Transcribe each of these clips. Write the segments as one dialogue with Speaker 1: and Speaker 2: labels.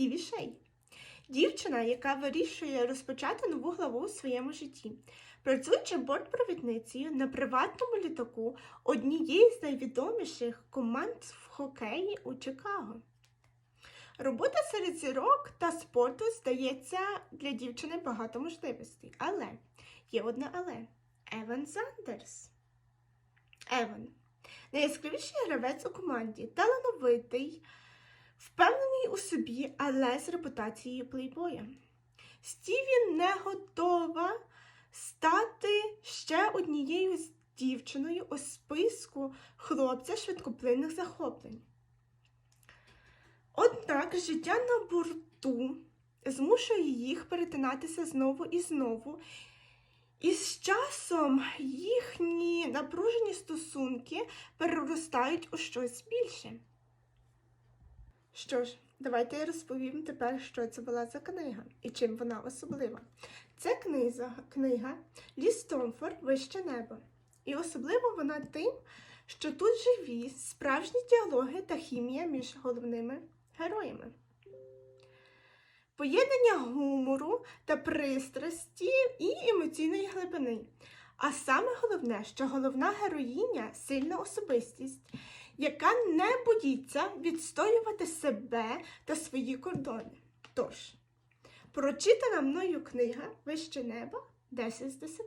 Speaker 1: Стіві Шей. Дівчина, яка вирішує розпочати нову главу у своєму житті. Працюючи бортпровідницею на приватному літаку однієї з найвідоміших команд в хокеї у Чикаго. Робота серед зірок та спорту здається для дівчини багато можливостей. Але є одне але. Еван Зандерс. Еван. Найяскравіший гравець у команді, талановитий, впевнений у собі, але з репутацією плейбоя. Стіві не готова стати ще однією з дівчиною у списку хлопця швидкоплинних захоплень. Однак життя на борту змушує їх перетинатися знову і знову. І з часом їхні напружені стосунки переростають у щось більше. Що ж, давайте я розповім тепер, що це була за книга і чим вона особлива. Це книза, книга Ліс Томфорд Вище небо. І особливо вона тим, що тут живі справжні діалоги та хімія між головними героями. Поєднання гумору та пристрасті і емоційної глибини. А саме головне, що головна героїня сильна особистість, яка не боїться відстоювати себе та свої кордони. Тож, прочитана мною книга Вище неба 10 з 10.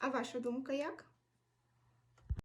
Speaker 1: А ваша думка як?